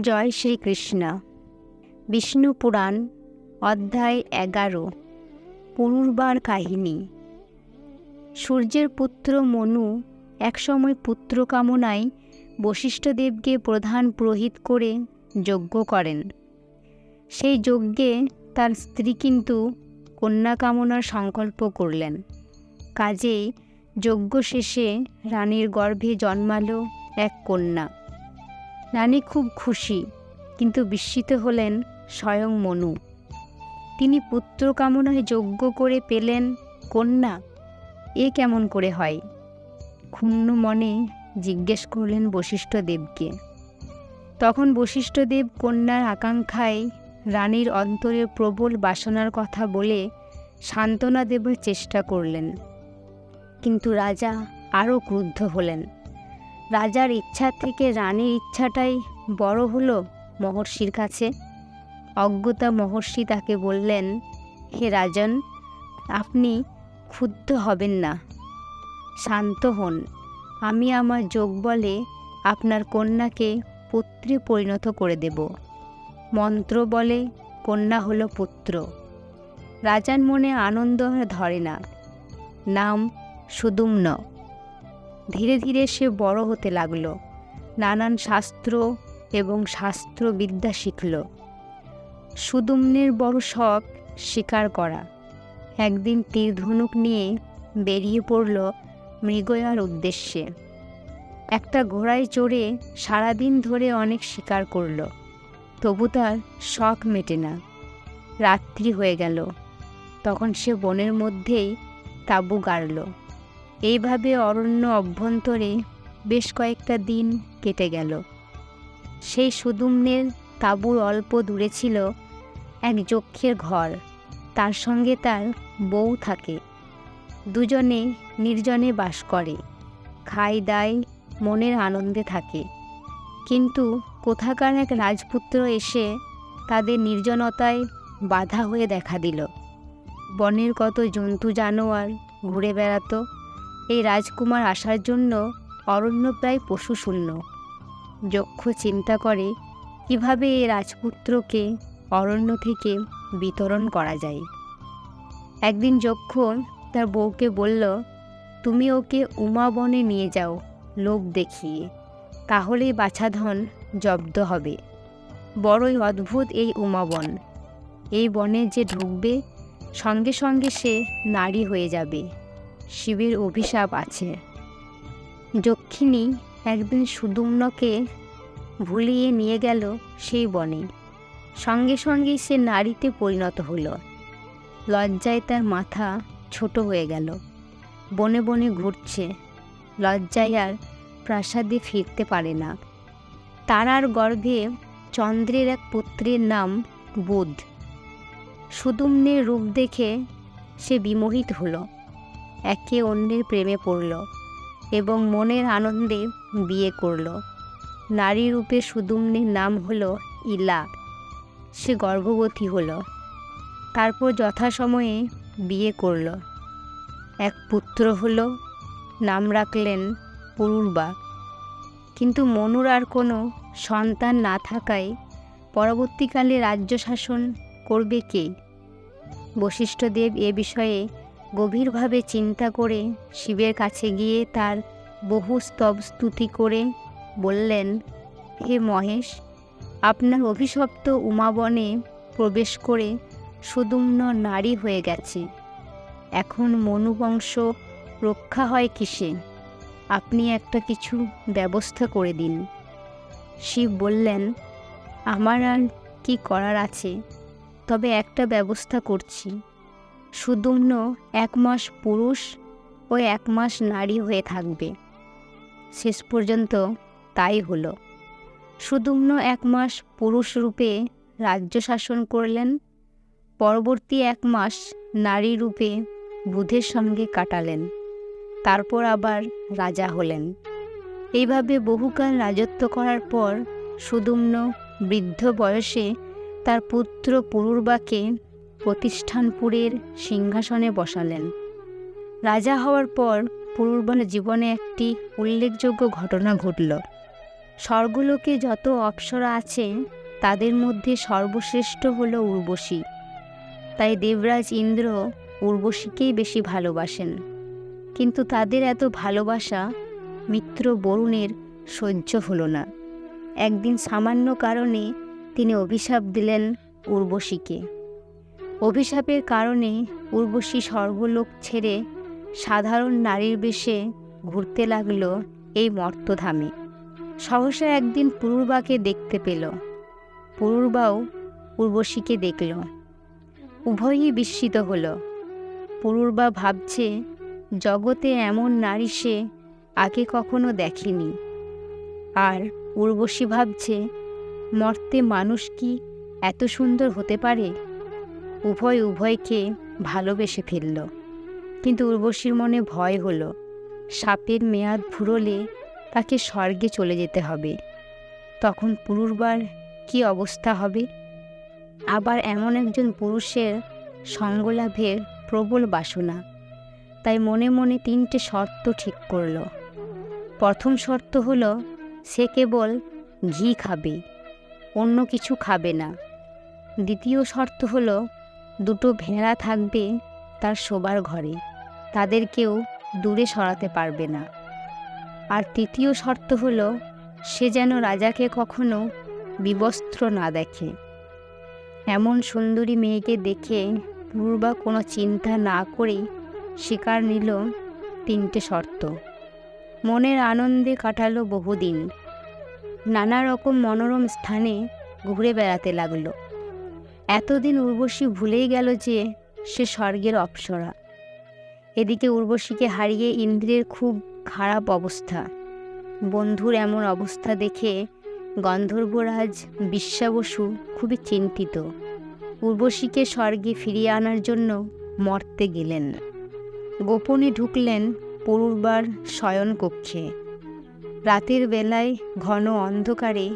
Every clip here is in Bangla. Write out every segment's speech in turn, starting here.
জয় শ্রীকৃষ্ণ। বিষ্ণু পুরাণ, অধ্যায় এগারো। পুনর্বার কাহিনী। সূর্যের পুত্র মনু একসময় পুত্র কামনায় বশিষ্ঠদেবকে প্রধান পুরোহিত করে যজ্ঞ করেন। সেই যজ্ঞে তার স্ত্রী কিন্তু কন্যা কামনার সংকল্প করলেন। কাজেই যজ্ঞ শেষে রানীর গর্ভে জন্মালো এক কন্যা। রানী খুব খুশি, কিন্তু বিস্মিত হলেন স্বয়ং মনু। তিনি পুত্র কামনায় যজ্ঞ করে পেলেন কন্যা, এ কেমন করে হয়? ক্ষুণ্ণ মনে জিজ্ঞেস করলেন বশিষ্ঠদেবকে। তখন বশিষ্ঠদেব কন্যার আকাঙ্ক্ষায় রানীর অন্তরে প্রবল বাসনার কথা বলে সান্ত্বনা দেবার চেষ্টা করলেন। কিন্তু রাজা আরও ক্রুদ্ধ হলেন। রাজার ইচ্ছা থেকে রানীর ইচ্ছাটাই বড় হলো মহর্ষির কাছে। অজ্ঞতা মহর্ষি তাকে বললেন, হে রাজন, আপনি ক্ষুব্ধ হবেন না। শান্ত হন। আমি আমার যোগ বলে আপনার কন্যাকে পুত্রে পরিণত করে দেব। মন্ত্র বলে কন্যা হলো পুত্র। রাজার মনে আনন্দ ধরে না। নাম সুদুম্ন। ধীরে ধীরে সে বড় হতে লাগল। নানান শাস্ত্র এবং শাস্ত্রবিদ্যা শিখল। সুদুম্নের বড় শখ শিকার করা। একদিন তীর ধনুক নিয়ে বেরিয়ে পড়ল মৃগয়ার উদ্দেশ্যে। একটা ঘোড়ায় চড়ে সারাদিন ধরে অনেক শিকার করল। তবু তার শখ মেটে না। রাত্রি হয়ে গেল। তখন সে বনের মধ্যেই তাঁবু গাড়ল। এইভাবে অরণ্য অভ্যন্তরে বেশ কয়েকটা দিন কেটে গেল। সেই সুদুম্নের তাঁবুর অল্প দূরে ছিল এক যক্ষের ঘর। তার সঙ্গে তার বউ থাকে। দুজনে নির্জনে বাস করে। খায় দায় মনের আনন্দে থাকে। কিন্তু কোথাকার এক রাজপুত্র এসে তাদের নির্জনতায় বাধা হয়ে দেখা দিল। বনের কত জন্তু জানোয়ার ঘুরে বেড়াতো। এই রাজকুমার আসার জন্য অরণ্য প্রায় পশু শূন্য। যক্ষ চিন্তা করে কীভাবে এই রাজপুত্রকে অরণ্য থেকে বিতরণ করা যায়। একদিন যক্ষ তার বউকে বলল, তুমি ওকে উমা বনে নিয়ে যাও, লোভ দেখিয়ে। তাহলেই বাছাধন জব্দ হবে। বড়ই অদ্ভুত এই উমাবন এই বনে যে ঢুকবে, সঙ্গে সঙ্গে সে নারী হয়ে যাবে। শিবের অভিশাপ আছে। যক্ষিণী একদিন সুদুম্নকে ভুলিয়ে নিয়ে গেল সেই বনে। সঙ্গে সঙ্গে সে নারীতে পরিণত হলো। লজ্জায় তার মাথা ছোট হয়ে গেল। বনে বনে ঘুরছে। লজ্জায় আর প্রাসাদে ফিরতে পারে না। তারার গর্ভে চন্দ্রের এক পুত্রের নাম বুধ। সুদুম্নের রূপ দেখে সে বিমোহিত হলো। একে অন্যের প্রেমে পড়ল এবং মনের আনন্দে বিয়ে করল। নারী রূপে সুদুম্নের নাম হলো ইলা। সে গর্ভবতী হলো। তারপর যথাসময়ে বিয়ে করল। এক পুত্র হলো, নাম রাখলেন পুরুরবা। কিন্তু মনুর আর কোনো সন্তান না থাকায় পরবর্তীকালে রাজ্য শাসন করবে কে? বশিষ্ঠদেব এ বিষয়ে গভীরভাবে চিন্তা করে শিবের কাছে গিয়ে তার বহু স্তব স্তুতি করে বললেন, হে মহেশ, আপনার অভিশপ্ত উমাবনে প্রবেশ করে সুদুম্ন নারী হয়ে গেছে। এখন মনুবংশ রক্ষা হয় কিসে? আপনি একটা কিছু ব্যবস্থা করে দিন। শিব বললেন, আমার আর কি করার আছে? তবে একটা ব্যবস্থা করছি। সুদুম্ন এক মাস পুরুষ ও এক মাস নারী হয়ে থাকবে। শেষ পর্যন্ত তাই হলো। সুদুম্ন এক মাস পুরুষ রূপে রাজ্য শাসন করলেন, পরবর্তী এক মাস নারী রূপে বুধের সঙ্গে কাটালেন, তারপর আবার রাজা হলেন। এইভাবে বহুকাল রাজত্ব করার পর সুদুম্ন বৃদ্ধ বয়সে তার পুত্র পুরুরবাকে প্রতিষ্ঠানপুরের সিংহাসনে বসালেন। রাজা হওয়ার পর পুরুরবন জীবনে একটি উল্লেখযোগ্য ঘটনা ঘটল। স্বর্গলোকে যত অপ্সরা আছে, তাদের মধ্যে সর্বশ্রেষ্ঠ হল উর্বশী। তাই দেবরাজ ইন্দ্র উর্বশীকেই বেশি ভালোবাসেন। কিন্তু তাদের এত ভালোবাসা মিত্র বরুণের সহ্য হলো না। একদিন সামান্য কারণে তিনি অভিশাপ দিলেন উর্বশীকে। অভিশাপের কারণে উর্বশী স্বর্গলোক ছেড়ে সাধারণ নারীর বেশে ঘুরতে লাগল এই মর্তধামে। সহসা একদিন পুরুরবাকে দেখতে পেল। পুরুরবাও উর্বশীকে দেখল। উভয়ই বিস্মিত হলো। পুরুরবা ভাবছে, জগতে এমন নারী সে আগে কখনো দেখেনি। আর উর্বশী ভাবছে, মর্তে মানুষ কি এত সুন্দর হতে পারে? উভয় উভয়কে ভালোবেসে ফেলল। কিন্তু উর্বশীর মনে ভয় হলো, সাপের মেয়াদ ফুরলে তাকে স্বর্গে চলে যেতে হবে। তখন পুরুরবার কি অবস্থা হবে? আবার এমন একজন পুরুষের সঙ্গলাভের প্রবল বাসনা। তাই মনে মনে তিনটে শর্ত ঠিক করল। প্রথম শর্ত হল, সে কেবল ঘি খাবে, অন্য কিছু খাবে না। দ্বিতীয় শর্ত হলো দুটো ভেড়া থাকবে তার শোবার ঘরে। তাদের কেউ দূরে সরাতে পারবে না। আর তৃতীয় শর্ত হলো, সে যেন রাজাকে কখনো বিবস্ত্র না দেখে। এমন সুন্দরী মেয়েকে দেখে পূর্বা কোনো চিন্তা না করেই শিকার নিল তিনটে শর্ত। মনের আনন্দে কাটালো বহুদিন। নানা রকম মনোরম স্থানে ঘুরে বেড়াতে লাগল। এতদিন উর্বশী ভুলেই গেল যে সে স্বর্গের অপ্সরা। এদিকে উর্বশীকে হারিয়ে ইন্দ্রের খুব খারাপ অবস্থা। বন্ধুর এমন অবস্থা দেখে গন্ধর্বরাজ বিশ্বাবসু খুবই চিন্তিত। উর্বশীকে স্বর্গে ফিরিয়ে আনার জন্য মর্তে গেলেন। গোপনে ঢুকলেন পূর্বার শয়নকক্ষে। রাতের বেলায় ঘন অন্ধকারে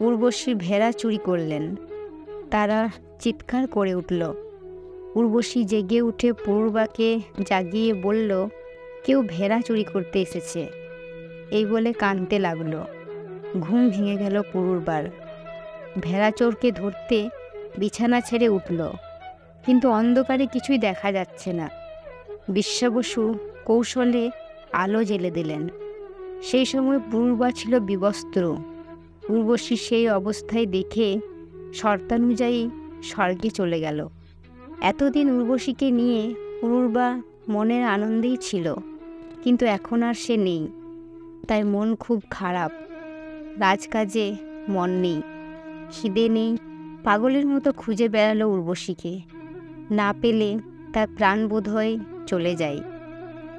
উর্বশীর ভেড়া চুরি করলেন। তারা চিৎকার করে উঠল। উর্বশী জেগে উঠে পূর্বাকে জাগিয়ে বলল, কেউ ভেড়া চুরি করতে এসেছে। এই বলে কাঁদতে লাগল। ঘুম ভেঙে গেল পুরুরবার ভেড়া চোরকে ধরতে বিছানা ছেড়ে উঠল। কিন্তু অন্ধকারে কিছুই দেখা যাচ্ছে না। বিশ্বাবসু কৌশলে আলো জেলে দিলেন। সেই সময় পূর্বা ছিল বিবস্ত্র। উর্বশী সেই অবস্থায় দেখে শর্তানুযায়ী স্বর্গে চলে গেল। এতদিন উর্বশীকে নিয়ে পুরুর্বা মনের আনন্দেই ছিল, কিন্তু এখন আর সে নেই। তাই মন খুব খারাপ। রাজকাজে মন নেই। খিদে নেই। পাগলের মতো খুঁজে বেড়ালো উর্বশীকে। না পেলে তার প্রাণ বোধ চলে যায়।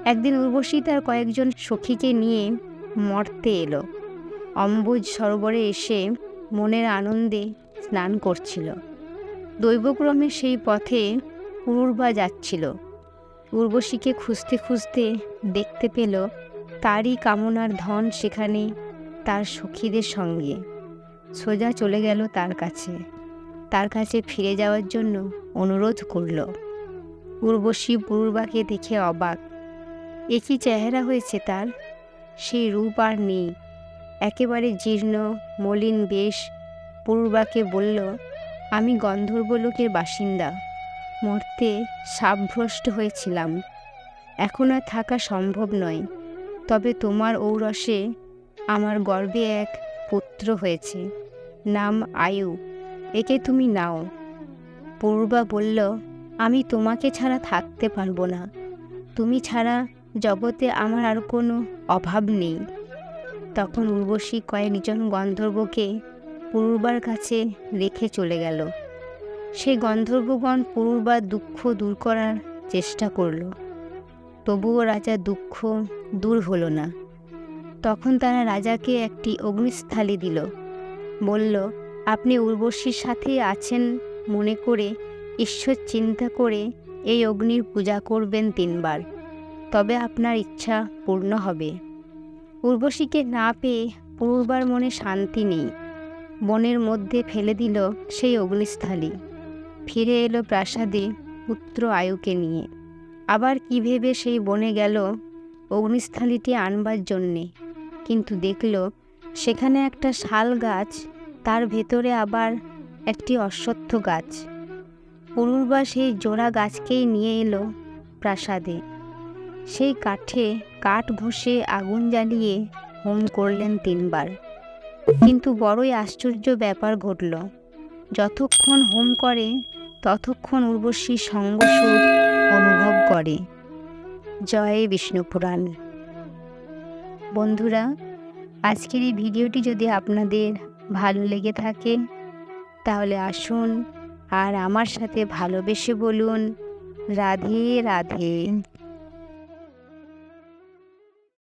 একদিন উর্বশী তার কয়েকজন সখীকে নিয়ে মর্তে এলো। অম্বুজ সরোবরে এসে মনের আনন্দে স্নান করছিল। দৈবক্রমে সেই পথে পূর্বা যাচ্ছিল। উর্বশীকে খুঁজতে খুঁজতে দেখতে পেল তারই কামনার ধন সেখানে তার সখীদের সঙ্গে। সোজা চলে গেল তার কাছে। তার কাছে ফিরে যাওয়ার জন্য অনুরোধ করল। উর্বশী পূর্বাকে দেখে অবাক। একই চেহারা হয়েছে তার? সেই রূপ আর নেই। একেবারে জীর্ণ, মলিন বেশ পূর্বাকে বলল আমি গন্ধর্বলোকের বাসিন্দা। মর্তে সাবভ্রষ্ট হয়েছিলাম। এখন আর থাকা সম্ভব নয়। তবে তোমার ঔরসে আমার গর্বে এক পুত্র হয়েছে, নাম আয়ু। একে তুমি নাও। পূর্বা বলল, আমি তোমাকে ছাড়া থাকতে পারব না। তুমি ছাড়া জগতে আমার আর কোনো অভাব নেই। তখন উর্বশী কয়েকজন গন্ধর্বকে পূর্বার কাছে রেখে চলে গেল। সেই গন্ধর্বগণ পূর্বার দুঃখ দূর করার চেষ্টা করল। তবুও রাজা দুঃখ দূর হলো না। তখন তারা রাজাকে একটি অগ্নিস্থালি দিল। বলল, আপনি উর্বশীর সাথে আছেন মনে করে ঈশ্বর চিন্তা করে এই অগ্নির পূজা করবেন তিনবার। তবে আপনার ইচ্ছা পূর্ণ হবে। উর্বশীকে না পেয়ে পূর্বার মনে শান্তি নেই। বনের মধ্যে ফেলে দিল সেই অগ্নিস্থালি। ফিরে এলো প্রাসাদে পুত্র আয়ুকে নিয়ে। আবার কি ভেবে সেই বনে গেল অগ্নিস্থালিটি আনবার জন্যে? কিন্তু দেখল সেখানে একটা শাল গাছ, তার ভেতরে আবার একটি অশ্বত্থ গাছ। পুরুরবা সেই জোড়া গাছকেই নিয়ে এলো প্রাসাদে। সেই কাঠে কাঠ ঘষে আগুন জ্বালিয়ে হোম করলেন তিনবার। কিন্তু বড়ই আশ্চর্য ব্যাপার ঘটল। যতক্ষণ হোম করে, ততক্ষণ উর্বশী সঙ্গসুখ অনুভব করে। জয় বিষ্ণু পুরাণ বন্ধুরা, আজকের এই ভিডিওটি যদি আপনাদের ভালো লেগে থাকে, তাহলে আসুন আর আমার সাথে ভালোবেসে বলুন, রাধে রাধে।